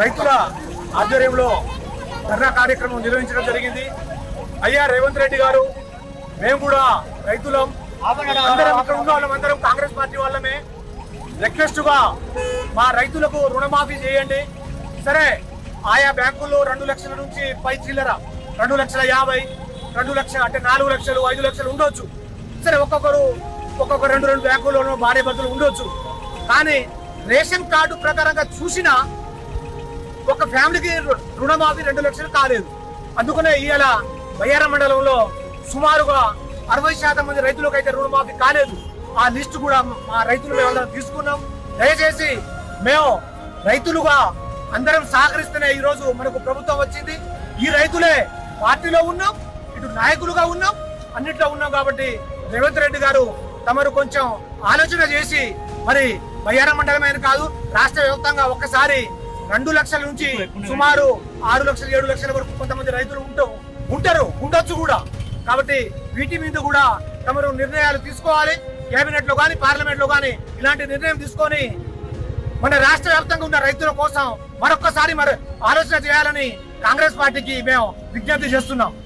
రైతుల ఆధ్వర్యంలో ధర్నా కార్యక్రమం నిర్వహించడం జరిగింది. అయ్యా రేవంత్ రెడ్డి గారు మేము కూడా రైతులం. అందరం ఇక్కడ ఉన్న వాళ్ళం అందరం కాంగ్రెస్ పార్టీ వాళ్ళమే. రిక్వెస్ట్గా మా రైతులకు రుణమాఫీ చేయండి. సరే ఆయా బ్యాంకుల్లో రెండు లక్షల నుంచి పై చిల్లర రెండు లక్షల యాభై రెండు లక్షల అంటే నాలుగు లక్షలు ఐదు లక్షలు ఉండొచ్చు. సరే ఒక్కొక్కరు ఒక్కొక్క రెండు రెండు బ్యాంకుల్లోనూ భార్య భర్తలు ఉండొచ్చు. కానీ రేషన్ కార్డు ప్రకారంగా చూసినా ఒక ఫ్యామిలీకి రు- రుణమాఫీ రెండు లక్షలు కాలేదు. అందుకనే ఇవాళ బయ్యార మండలంలో సుమారుగా అరవై శాతం మంది రైతులకు అయితే రుణమాఫీ కాలేదు. ఆ లిస్టు కూడా మా రైతులు మేము తీసుకున్నాం. దయచేసి మేము రైతులుగా అందరం సహకరిస్తేనే ఈరోజు మనకు ప్రభుత్వం వచ్చింది. ఈ రైతులే పార్టీలో ఉన్నాం ఇటు నాయకులుగా ఉన్నాం అన్నిట్లో ఉన్నాం కాబట్టి రేవంత్ రెడ్డి గారు తమరు కొంచెం ఆలోచన చేసి మరి బయ్యార మండలమైన కాదు రాష్ట్ర వ్యాప్తంగా ఒక్కసారి రెండు లక్షల నుంచి సుమారు ఆరు లక్షలు ఏడు లక్షల వరకు కొంతమంది రైతులు ఉంటూ ఉంటారు ఉండొచ్చు కూడా. కాబట్టి వీటి మీద కూడా తమరు నిర్ణయాలు తీసుకోవాలి. కేబినెట్లో కానీ పార్లమెంట్లో కానీ ఇలాంటి నిర్ణయం తీసుకొని మన రాష్ట్ర వ్యాప్తంగా ఉన్న రైతుల కోసం మరొక్కసారి మరి ఆలోచన చేయాలని కాంగ్రెస్ పార్టీకి మేము విజ్ఞప్తి చేస్తున్నాం.